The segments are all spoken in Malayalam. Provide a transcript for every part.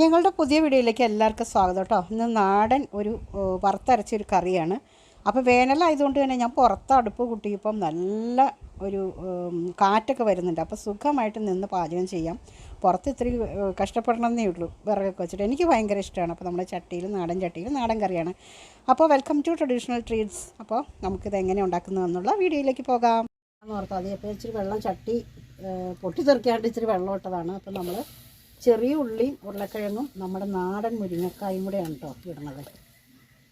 ഞങ്ങളുടെ പുതിയ വീഡിയോയിലേക്ക് എല്ലാവർക്കും സ്വാഗതം കേട്ടോ. ഇന്ന് നാടൻ ഒരു വറുത്തരച്ചൊരു കറിയാണ്. അപ്പോൾ വേനലായതുകൊണ്ട് തന്നെ ഞാൻ പുറത്ത് അടുപ്പ് കൂട്ടിയപ്പം നല്ല ഒരു കാറ്റൊക്കെ വരുന്നുണ്ട്. അപ്പോൾ സുഖമായിട്ട് നിന്ന് പാചകം ചെയ്യാം. പുറത്ത് ഇത്തിരി കഷ്ടപ്പെടണമെന്നേ ഉള്ളൂ. വിറകൊക്കെ വെച്ചിട്ട് എനിക്ക് ഭയങ്കര ഇഷ്ടമാണ്. അപ്പോൾ നമ്മുടെ ചട്ടിയിൽ നാടൻ ചട്ടിയിൽ നാടൻ കറിയാണ്. അപ്പോൾ വെൽക്കം ടു ട്രഡീഷണൽ ട്രീറ്റ്സ് അപ്പോൾ നമുക്കിത് എങ്ങനെ ഉണ്ടാക്കുന്നതെന്നുള്ള വീഡിയോയിലേക്ക് പോകാം. എന്ന് ഓർത്താൽ മതി അപ്പോൾ ഇച്ചിരി വെള്ളം ചട്ടി പൊട്ടി പൊട്ടിത്തെറിക്കാണ്ട് ഇച്ചിരി വെള്ളം ഇട്ടതാണ്. അപ്പോൾ നമ്മൾ ചെറിയ ഉള്ളിയും ഉരുളക്കിഴങ്ങും നമ്മുടെ നാടൻ മുരിങ്ങക്കായും കൂടെയാണ് കേട്ടോ ഇടുന്നത്.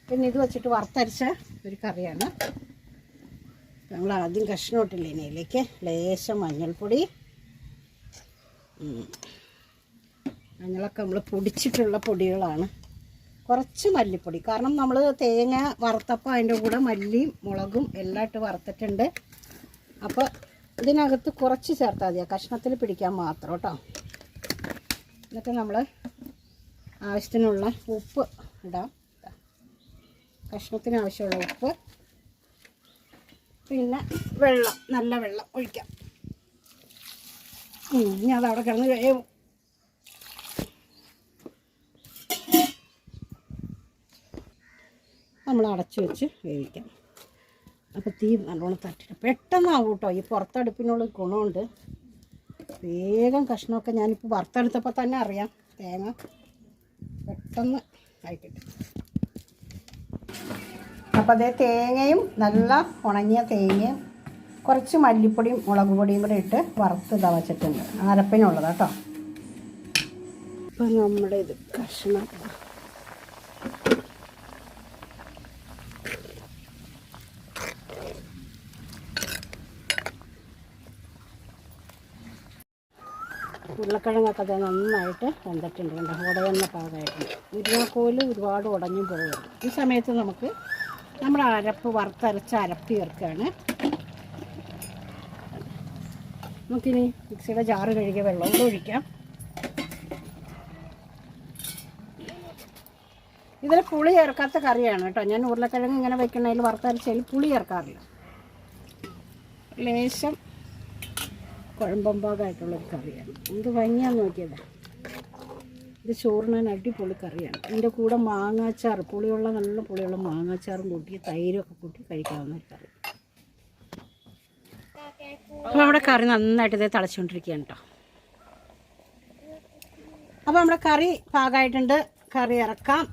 പിന്നെ ഇത് വെച്ചിട്ട് വറുത്തരച്ച ഒരു കറിയാണ്. നമ്മൾ ആദ്യം കഷ്ണം ഇട്ടില്ലേ ലേശം മഞ്ഞൾപ്പൊടി. മഞ്ഞളൊക്കെ നമ്മൾ പൊടിച്ചിട്ടുള്ള പൊടികളാണ്. കുറച്ച് മല്ലിപ്പൊടി. കാരണം നമ്മൾ തേങ്ങ വറുത്തപ്പോൾ അതിന്റെ കൂടെ മല്ലിയും മുളകും എല്ലാം ഇട്ട് വറുത്തിട്ടുണ്ട്. അപ്പോൾ ഇതിനകത്ത് കുറച്ച് ചേർത്താൽ മതി. കഷ്ണത്തിൽ പിടിക്കാൻ മാത്രം കേട്ടോ എന്നിട്ട് നമ്മൾ ആവശ്യത്തിനുള്ള ഉപ്പ് ഇടാം. കഷ്ണത്തിന് ആവശ്യമുള്ള ഉപ്പ്. പിന്നെ വെള്ളം നല്ല വെള്ളം ഒഴിക്കാം. ഇനി അതവിടെ കിടന്ന് കഴിയും. നമ്മൾ അടച്ചു വെച്ച് വേവിക്കാം. അപ്പോൾ തീ നല്ലോണം തട്ടിട്ട് പെട്ടെന്നാവും കേട്ടോ. ഈ പുറത്തടുപ്പിനുള്ള ഗുണമുണ്ട്. വേഗം കഷ്ണമൊക്കെ ഞാനിപ്പോൾ വറുത്തെടുത്തപ്പോൾ തന്നെ അറിയാം. തേങ്ങ പെട്ടെന്ന് ആയിക്കിട്ടും. അപ്പോൾ അതേ തേങ്ങയും നല്ല ഉണങ്ങിയ തേങ്ങയും കുറച്ച് മല്ലിപ്പൊടിയും മുളക് പൊടിയും കൂടെ ഇട്ട് വറുത്ത് ഇതാ വച്ചിട്ടുണ്ട്. അരപ്പിനുള്ളത് കേട്ടോ. അപ്പം നമ്മുടെ ഇത് കഷ്ണം. ഉരുളക്കിഴങ്ങൊക്കെ അത് നന്നായിട്ട് വെന്തിട്ടുണ്ട് കണ്ടോ? ഉടയുന്ന പാകമായിട്ടുണ്ട് ഉരുവാക്കോൽ ഒരുപാട് ഉടഞ്ഞും പോകും ഈ സമയത്ത് നമുക്ക് നമ്മുടെ അരപ്പ് വറുത്തരച്ച് അരപ്പ് ചേർക്കുകയാണ്. നമുക്കിനി മിക്സിയുടെ ജാറ് കഴുകിയ വെള്ളം കൂടെ ഒഴിക്കാം. ഇതിൽ പുളി ചേർക്കാത്ത കറിയാണ് കേട്ടോ. ഞാൻ ഉരുളക്കിഴങ്ങ് ഇങ്ങനെ വെക്കണതിൽ വറുത്തരച്ചതിൽ പുളി ചേർക്കാറില്ല. ലേശം കുഴമ്പമ്പാകായിട്ടുള്ളൊരു കറിയാണ്. എന്ത് ഭംഗിയാന്ന് നോക്കിയത്. ഇത് ചോറിനാൻ അടിപൊളി കറിയാണ്. ഇതിന്റെ കൂടെ മാങ്ങാച്ചാർ പുളിയുള്ള നല്ല പുളിയുള്ള മാങ്ങാച്ചാറും കൂട്ടി തൈരൊക്കെ കൂട്ടി കഴിക്കാവുന്ന ഒരു കറി. അപ്പോൾ നമ്മുടെ കറി നന്നായിട്ട് ഇതേ തളച്ചുകൊണ്ടിരിക്കുകയാണ് കേട്ടോ അപ്പോൾ നമ്മുടെ കറി പാകമായിട്ടുണ്ട് കറി ഇറക്കാം.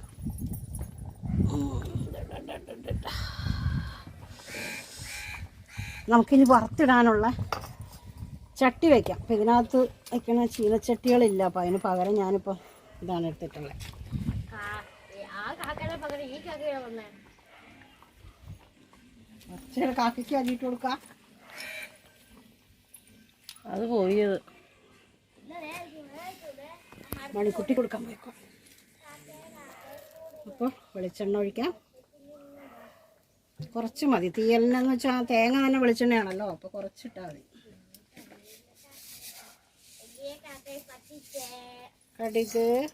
നമുക്കിനി വറുത്തിടാനുള്ള ചട്ടി വയ്ക്കാം അപ്പം ഇതിനകത്ത് വയ്ക്കുന്ന ചീനച്ചട്ടികളില്ല. അപ്പം അതിന് പകരം ഞാനിപ്പോൾ ഇതാണ് എടുത്തിട്ടുള്ളത് കുറച്ച് കാക്കയ്ക്ക് അരിയിട്ട് കൊടുക്കാം. അത് പോയത്. മണിക്കുട്ടി കൊടുക്കാൻ പോയിക്കോ. അപ്പോൾ വെളിച്ചെണ്ണ ഒഴിക്കാം. കുറച്ച് മതി. തീയലിനെന്ന് വെച്ചാൽ തേങ്ങ തന്നെ വെളിച്ചെണ്ണയാണല്ലോ. അപ്പോൾ കുറച്ചിട്ടാൽ മതി. കടുക്.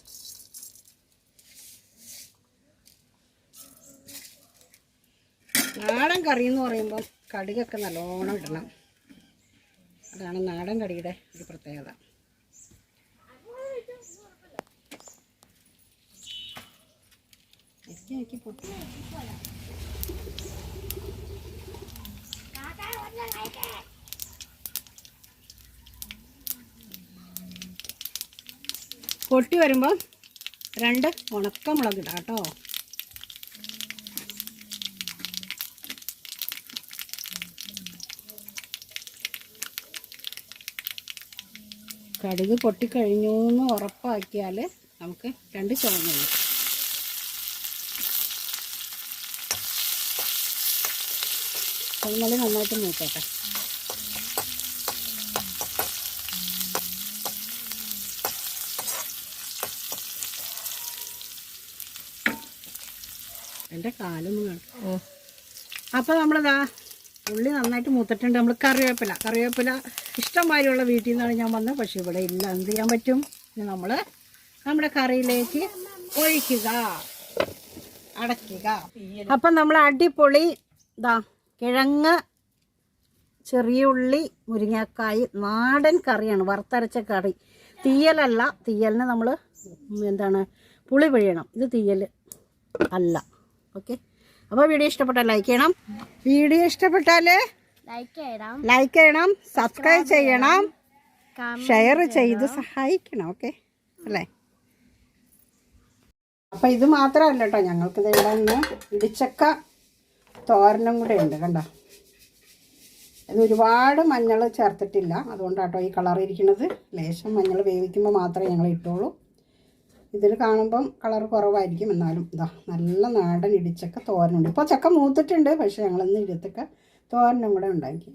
നാടൻ കറി എന്ന് പറയുമ്പം കടുകൊക്കെ നല്ലോണം ഇടണം. അതാണ് നാടൻ കടിയുടെ ഒരു പ്രത്യേകത. എനിക്ക് എനിക്ക് പൊട്ടി. പൊട്ടി വരുമ്പോൾ രണ്ട് ഉണക്കമുളക് ഇടാം കേട്ടോ. കടുക് പൊട്ടിക്കഴിഞ്ഞു എന്ന് ഉറപ്പാക്കിയാൽ നമുക്ക് രണ്ട് ചുവന്നുള്ളൂ. ചുവന്നുള്ളി നന്നായിട്ട് മൂക്കട്ടെ എന്റെ കാലൊന്നും ഓ. അപ്പോൾ നമ്മളിതാ ഉള്ളി നന്നായിട്ട് മൂത്തിട്ടുണ്ട്. നമ്മൾ കറിവേപ്പില. കറിവേപ്പില ഇഷ്ടംമാതിരിയുള്ള വീട്ടിൽ നിന്നാണ് ഞാൻ വന്നത്. പക്ഷേ ഇവിടെ ഇല്ല. എന്ത് ചെയ്യാൻ പറ്റും? നമ്മൾ നമ്മുടെ കറിയിലേക്ക് ഒഴിക്കുക. അടയ്ക്കുക. അപ്പം നമ്മൾ അടിപൊളി ഇതാ കിഴങ്ങ് ചെറിയ ഉള്ളി മുരിങ്ങക്കായ് നാടൻ കറിയാണ്. വറുത്തരച്ച കറി. തീയലല്ല. തീയലിന് നമ്മൾ എന്താണ്? പുളി പിഴിയണം. ഇത് തീയൽ അല്ല. ഓക്കെ അപ്പോൾ വീഡിയോ ഇഷ്ടപ്പെട്ടാൽ ലൈക്ക് ചെയ്യണം. വീഡിയോ ഇഷ്ടപ്പെട്ടാൽ ലൈക്ക് ചെയ്യണം. സബ്സ്ക്രൈബ് ചെയ്യണം. ഷെയർ ചെയ്ത് സഹായിക്കണം. ഓക്കെ അല്ലേ? അപ്പം ഇത് മാത്രമല്ല കേട്ടോ. ഞങ്ങൾക്ക് നിന്ന് ഇടിച്ചക്ക തോരനും കൂടെ ഉണ്ട് കണ്ടോ? ഇത് ഒരുപാട് മഞ്ഞൾ ചേർത്തിട്ടില്ല. അതുകൊണ്ടാട്ടോ ഈ കളർ ഇരിക്കുന്നത്. ലേശം മഞ്ഞൾ വേവിക്കുമ്പോൾ മാത്രമേ ഞങ്ങൾ ഇട്ടുള്ളൂ. ഇതിൽ കാണുമ്പം കളർ കുറവായിരിക്കും. എന്നാലും ഇതാ നല്ല നാടൻ ഇടിച്ചക്ക തോരനുണ്ട്. ഇപ്പോൾ ചക്ക മൂത്തിട്ടുണ്ട്. പക്ഷേ ഞങ്ങളിന്ന് ഇടിച്ചക്ക തോരനും കൂടെ ഉണ്ടാക്കി.